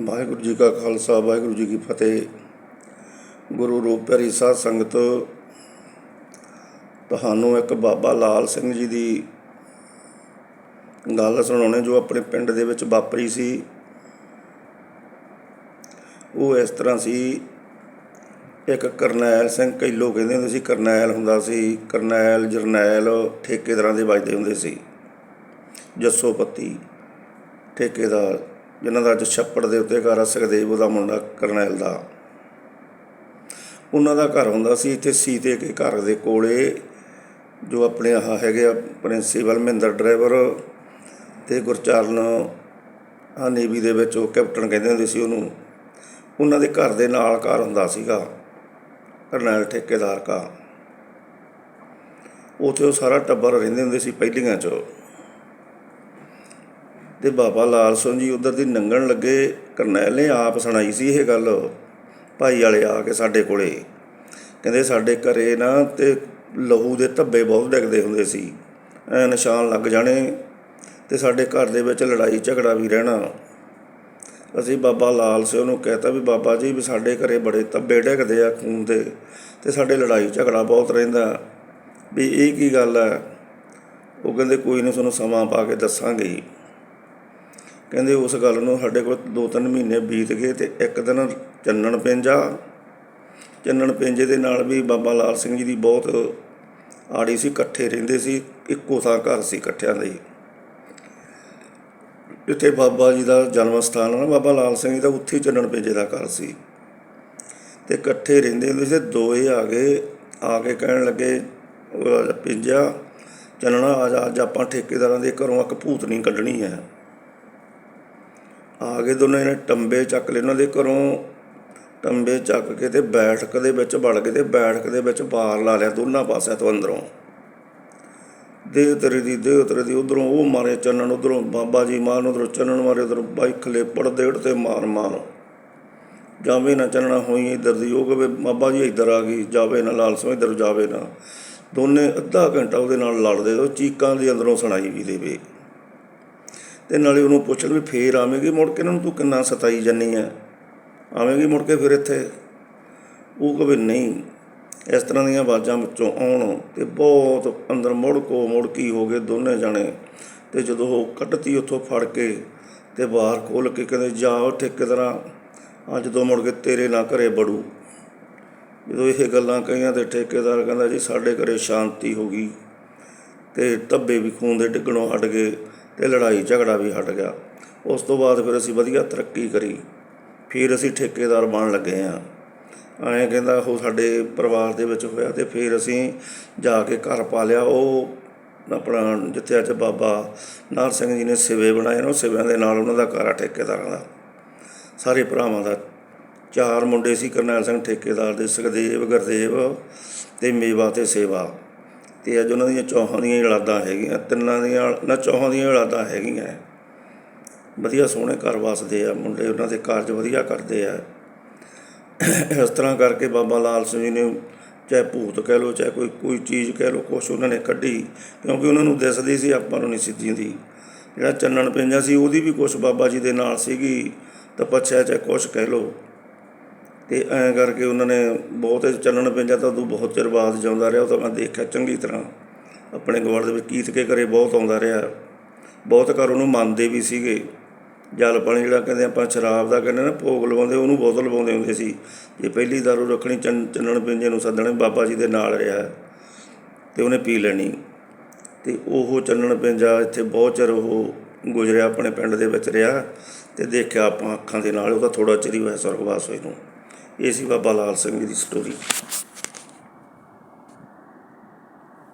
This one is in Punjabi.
ਵਾਹਿਗੁਰੂ ਜੀ ਕਾ ਖਾਲਸਾ, ਵਾਹਿਗੁਰੂ ਜੀ ਕੀ ਫਤਿਹ। ਗੁਰੂ ਰੂਪ ਪਿਆਰੀ ਸਾਧ ਸੰਗਤ, ਤੁਹਾਨੂੰ ਇੱਕ ਬਾਬਾ ਲਾਲ ਸਿੰਘ ਜੀ ਦੀ ਗੱਲ ਸੁਣਾਉਣੇ, ਜੋ ਆਪਣੇ ਪਿੰਡ ਦੇ ਵਿੱਚ ਵਾਪਰੀ ਸੀ। ਉਹ ਇਸ ਤਰ੍ਹਾਂ ਸੀ, ਇੱਕ ਕਰਨੈਲ ਸਿੰਘ ਕਈ ਲੋਕ ਕਹਿੰਦੇ ਹੁੰਦੇ ਸੀ, ਕਰਨੈਲ ਹੁੰਦਾ ਸੀ, ਕਰਨੈਲ, ਜਰਨੈਲ ਠੇਕੇਦਾਰਾਂ ਦੇ ਵੱਜਦੇ ਹੁੰਦੇ ਸੀ। ਜੱਸੋਪਤੀ ਠੇਕੇਦਾਰ। ਜਿਨ੍ਹਾਂ ਦਾ ਅੱਜ ਛੱਪੜ ਦੇ ਉੱਤੇ ਘਰ ਆ, ਸੁਖਦੇਵ, ਉਹਦਾ ਮੁੰਡਾ ਕਰਨੈਲ ਦਾ। ਉਹਨਾਂ ਦਾ ਘਰ ਹੁੰਦਾ ਸੀ ਇੱਥੇ ਸੀਤੇ ਕੇ ਘਰ ਦੇ ਕੋਲੇ, ਜੋ ਆਪਣੇ ਆਹ ਹੈਗੇ ਆ ਪ੍ਰਿੰਸੀਪਲ ਮਹਿੰਦਰ ਡਰਾਈਵਰ ਤੇ ਗੁਰਚਰਨ ਆ ਨੇਵੀ ਦੇ ਵਿੱਚ ਉਹ ਕੈਪਟਨ ਕਹਿੰਦੇ ਹੁੰਦੇ ਸੀ ਉਹਨੂੰ। ਉਹਨਾਂ ਦੇ ਘਰ ਦੇ ਨਾਲ ਘਰ ਹੁੰਦਾ ਸੀਗਾ, ਕਰਨੈਲ ਠੇਕੇਦਾਰ ਕਾ ਉੱਥੇ ਉਹ ਸਾਰਾ ਟੱਬਰ ਰਹਿੰਦੇ ਹੁੰਦੇ ਸੀ ਪਹਿਲੀਆਂ 'ਚ। ਤੇ ਬਾਬਾ ਲਾਲ ਸਿੰਘ ਜੀ ਉਧਰ ਦੀ ਨੰਗਣ ਲੱਗੇ, ਕਰਨੈਲ ਨੇ ਆਪ ਸੁਣਾਈ ਸੀ ਇਹ ਗੱਲ। ਭਾਈ ਵਾਲੇ ਆ ਕੇ ਸਾਡੇ ਕੋਲੇ। ਕਹਿੰਦੇ ਸਾਡੇ ਘਰੇ ਨਾ ਤੇ ਲਹੂ ਦੇ ਧੱਬੇ ਬਹੁਤ ਡਿੱਗਦੇ ਹੁੰਦੇ ਸੀ। ਐ ਨਿਸ਼ਾਨ ਲੱਗ ਜਾਣੇ ਤੇ ਸਾਡੇ ਘਰ ਦੇ ਵਿੱਚ ਲੜਾਈ ਝਗੜਾ ਵੀ ਰਹਿਣਾ। ਅਸੀਂ ਬਾਬਾ ਲਾਲ ਸਿੰਘ ਨੂੰ ਕਹਤਾ ਵੀ ਬਾਬਾ ਜੀ ਵੀ ਸਾਡੇ ਘਰੇ ਬੜੇ ਧੱਬੇ ਡਿੱਗਦੇ ਆ ਖੂਨ ਦੇ ਤੇ ਸਾਡੇ ਲੜਾਈ ਝਗੜਾ ਬਹੁਤ ਰਹਿੰਦਾ। ਵੀ ਇਹ ਕੀ ਗੱਲ ਹੈ? ਉਹ ਕਹਿੰਦੇ ਕੋਈ ਨਹੀਂ, ਤੁਹਾਨੂੰ ਸਮਾਂ ਪਾ ਕੇ ਦੱਸਾਂਗੇ ਕਹਿੰਦੇ ਉਸ ਗੱਲ ਨੂੰ ਸਾਡੇ ਕੋਲ ਦੋ ਤਿੰਨ ਮਹੀਨੇ ਬੀਤ ਗਏ ਤੇ ਇੱਕ ਦਿਨ ਚੰਨਣ ਪਿੰਜਾ ਚੰਨਣ ਪਿੰਜੇ ਦੇ ਨਾਲ ਵੀ ਬਾਬਾ ਲਾਲ ਸਿੰਘ ਜੀ ਦੀ ਬਹੁਤ ਆੜੀ ਸੀ, ਇਕੱਠੇ ਰਹਿੰਦੇ ਸੀ, ਇੱਕੋ ਥਾਂ ਘਰ ਸੀ ਇਕੱਠਿਆਂ ਦੇ ਹੀ। ਜਿੱਥੇ ਬਾਬਾ ਜੀ ਦਾ ਜਨਮ ਸਥਾਨ ਹੈ ਨਾ, ਬਾਬਾ ਲਾਲ ਸਿੰਘ ਜੀ ਦਾ, ਉੱਥੇ ਹੀ ਚੰਨਣ ਪਿੰਜੇ ਦਾ ਘਰ ਸੀ। ਤੇ ਇਕੱਠੇ ਰਹਿੰਦੇ ਹੁੰਦੇ ਸੀ, ਦੋਏ ਆ ਗਏ, ਆ ਕੇ ਕਹਿਣ ਲੱਗੇ ਪਿੰਜਾ ਚੰਨਣਾ ਆ ਜਾ, ਅੱਜ ਆਪਾਂ ਠੇਕੇਦਾਰਾਂ ਦੇ ਘਰੋਂ ਇੱਕ ਭੂਤਨੀ ਕੱਢਣੀ ਹੈ। ਆ ਗਏ ਦੋਨੇ ਨੇ ਟੰਬੇ ਚੱਕ ਲਏ ਉਹਨਾਂ ਦੇ ਘਰੋਂ। ਟੰਬੇ ਚੱਕ ਕੇ ਤੇ ਬੈਠਕ ਦੇ ਵਿੱਚ ਵੜ ਗਏ ਤੇ ਬੈਠਕ ਦੇ ਵਿੱਚ ਬਾਰ ਲਾ ਲਿਆ ਦੋਨਾਂ ਪਾਸਿਆਂ ਤੋਂ ਅੰਦਰੋਂ। ਦੇਵਤਰੇ ਦੀ ਦੇਵਤਰੇ ਦੀ ਉਧਰੋਂ ਉਹ ਮਾਰੇ ਚੰਨਣ, ਉਧਰੋਂ ਬਾਬਾ ਜੀ ਮਾਰਨ, ਉਧਰੋਂ ਚੰਨਣ ਮਾਰੇ, ਉਧਰੋਂ ਬਾਈਕ ਲੈ ਪੜਦੇ ਤੇ ਮਾਰ ਮਾਰ। ਜਾਵੇ ਨਾ ਚੰਨਣਾ ਹੋਈ ਇੱਧਰ ਦੀ, ਉਹ ਕਹੇ ਬਾਬਾ ਜੀ ਇੱਧਰ ਆ ਗਈ, ਜਾਵੇ ਨਾ ਲਾਲ ਸਿੰਘ ਇੱਧਰ ਜਾਵੇ ਨਾ। ਦੋਨੇ ਅੱਧਾ ਘੰਟਾ ਉਹਦੇ ਨਾਲ ਲੜਦੇ, ਉਹ ਚੀਕਾਂ ਦੀ ਅੰਦਰੋਂ ਸੁਣਾਈ ਵੀ ਦੇਵੇ। ਤੇ ਨਾਲੇ ਉਹਨੂੰ ਪੁੱਛਣ ਵੀ ਫੇਰ ਆਵੇਂਗੀ, ਮੁੜ ਕੇ ਇਹਨਾਂ ਨੂੰ ਤੂੰ ਕਿੰਨਾ ਸਤਾਈ ਜੰਨੀ ਆ। ਆਵੇਂਗੀ ਮੁੜ ਕੇ ਫਿਰ ਇੱਥੇ। ਉਹ ਕਹੇ ਨਹੀਂ, ਇਸ ਤਰ੍ਹਾਂ ਦੀਆਂ ਆਵਾਜ਼ਾਂ ਵਿੱਚੋਂ ਆਉਣ ਤੇ ਬਹੁਤ ਅੰਦਰ ਮੁੜ ਕੋ ਮੁੜਕੀ ਹੋ ਗਏ ਦੋਨੇ ਜਾਣੇ। ਤੇ ਜਦੋਂ ਉਹ ਕੱਢਤੀ ਉੱਥੋਂ ਫੜ ਕੇ ਤੇ ਬਾਹਰ ਖੋਲ ਕੇ ਕਹਿੰਦੇ, ਜਾ ਠੇਕੇਦਾਰਾਂ, ਅੱਜ ਤੋਂ ਮੁੜ ਕੇ ਤੇਰੇ ਨਾਲ ਘਰੇ ਬੜੂ ਜਦੋਂ ਇਹ ਗੱਲਾਂ ਕਹੀਆਂ ਤੇ ਠੇਕੇਦਾਰ ਕਹਿੰਦਾ, ਜੀ ਸਾਡੇ ਘਰੇ ਸ਼ਾਂਤੀ ਹੋ ਗਈ। ਤੇ ਧੱਬੇ ਵੀ ਖੂਨ ਦੇ ਡਿੱਗਣੋਂ ਹਟ ਗਏ। ਤੇ ਲੜਾਈ ਝਗੜਾ ਵੀ ਹਟ ਗਿਆ। ਉਸ ਤੋਂ ਬਾਅਦ ਫਿਰ ਅਸੀਂ ਵਧੀਆ ਤਰੱਕੀ ਕਰੀ। ਫਿਰ ਅਸੀਂ ਠੇਕੇਦਾਰ ਬਣ ਲੱਗੇ ਆ ਐਂ ਕਹਿੰਦਾ ਉਹ ਸਾਡੇ ਪਰਿਵਾਰ ਦੇ ਵਿੱਚ ਹੋਇਆ ਤੇ ਫਿਰ ਅਸੀਂ ਜਾ ਕੇ ਘਰ ਪਾ ਲਿਆ ਉਹ ਆਪਣਾ ਜਿੱਥੇ ਅੱਜ ਬਾਬਾ ਨਾਰ ਸਿੰਘ ਜੀ ਨੇ ਸਿਵੇ ਬਣਾਏ ਨੇ। ਉਹ ਸਿਵਿਆਂ ਦੇ ਨਾਲ ਉਹਨਾਂ ਦਾ ਘਰ ਆ ਠੇਕੇਦਾਰਾਂ ਦਾ। ਸਾਰੇ ਭਰਾਵਾਂ ਦਾ। ਚਾਰ ਮੁੰਡੇ ਸੀ ਕਰਨੈਲ ਸਿੰਘ ਠੇਕੇਦਾਰ ਦੇ, ਸੁਖਦੇਵ, ਗੁਰਦੇਵ ਤੇ ਮੇਵਾ ਤੇ ਸੇਵਾ। ਤੇ ਅੱਜ ਉਹਨਾਂ ਦੀਆਂ ਚੌਹਾਂ ਦੀਆਂ ਔਲਾਦਾਂ ਹੈਗੀਆਂ, ਤਿੰਨਾਂ ਦੀਆਂ ਨਾ ਚੌਹਾਂ ਦੀਆਂ ਔਲਾਦਾਂ ਹੈਗੀਆਂ। ਵਧੀਆ ਸੋਹਣੇ ਘਰ ਵਸਦੇ ਆ ਮੁੰਡੇ, ਉਹਨਾਂ ਦੇ ਕਾਰਜ ਵਧੀਆ ਕਰਦੇ ਆ। ਇਸ ਤਰ੍ਹਾਂ ਕਰਕੇ ਬਾਬਾ ਲਾਲ ਸਿੰਘ ਜੀ ਨੇ ਚਾਹੇ ਭੂਤ ਕਹਿ ਲਓ, ਚਾਹੇ ਕੋਈ ਕੋਈ ਚੀਜ਼ ਕਹਿ ਲਓ, ਕੁਛ ਉਹਨਾਂ ਨੇ ਕੱਢੀ, ਕਿਉਂਕਿ ਉਹਨਾਂ ਨੂੰ ਦਿਸਦੀ ਸੀ ਆਪਾਂ ਨੂੰ ਨਹੀਂ ਸਿੱਧੀ ਦੀ। ਜਿਹੜਾ ਚੰਨਣ ਪਿੰਜਾ ਸੀ, ਉਹਦੀ ਵੀ ਕੁਛ ਬਾਬਾ ਜੀ ਦੇ ਨਾਲ ਸੀਗੀ ਤਪੱਛਿਆ ਚਾਹੇ ਕੁਛ ਕਹਿ ਲਓ। ਤੇ ਐਂ ਕਰਕੇ ਉਹਨਾਂ ਨੇ ਬਹੁਤ ਚੱਲਣ ਪਿੰਜਾ ਤਾਂ ਉਦੋਂ ਬਹੁਤ ਚਿਰ ਬਾਅਦ ਜਿਉਂਦਾ ਰਿਹਾ, ਉਹ ਤਾਂ ਮੈਂ ਦੇਖਿਆ ਚੰਗੀ ਤਰ੍ਹਾਂ। ਆਪਣੇ ਗਵਾੜ ਦੇ ਵਿੱਚ ਕੀਤ ਕੇ ਘਰੇ ਬਹੁਤ ਆਉਂਦਾ ਰਿਹਾ। ਬਹੁਤ ਘਰ ਉਹਨੂੰ ਮੰਨਦੇ ਵੀ ਸੀਗੇ। ਜਲ ਪਾਣੀ ਜਿਹੜਾ ਕਹਿੰਦੇ ਆਪਾਂ ਸ਼ਰਾਬ ਦਾ ਕਹਿੰਦੇ ਨਾ ਭੋਗ ਲਵਾਉਂਦੇ, ਉਹਨੂੰ ਬੋਤਲ ਲਵਾਉਂਦੇ ਹੁੰਦੇ ਸੀ। ਜੇ ਪਹਿਲੀ ਦਾਰੂ ਰੱਖਣੀ ਚੰਨ ਚੰਨਣ ਪਿੰਜੇ ਨੂੰ ਸੱਦਣੇ, ਬਾਬਾ ਜੀ ਦੇ ਨਾਲ ਰਿਹਾ। ਤੇ ਉਹਨੇ ਪੀ ਲੈਣੀ। ਤੇ ਉਹ ਚੰਨਣ ਪਿੰਜਾ ਇੱਥੇ ਬਹੁਤ ਚਿਰ ਉਹ ਗੁਜ਼ਰਿਆ, ਆਪਣੇ ਪਿੰਡ ਦੇ ਵਿੱਚ ਰਿਹਾ। ਤੇ ਦੇਖਿਆ ਆਪਾਂ ਅੱਖਾਂ ਦੇ ਨਾਲ, ਉਹਦਾ ਥੋੜਾ ਚਿਰ ਹੀ ਹੋਇਆ ਸੁਰਗਵਾਸ ਹੋਏ ਨੂੰ। ਇਹ ਸੀ ਬਾਬਾ ਲਾਲ ਸਿੰਘ ਜੀ ਦੀ ਸਟੋਰੀ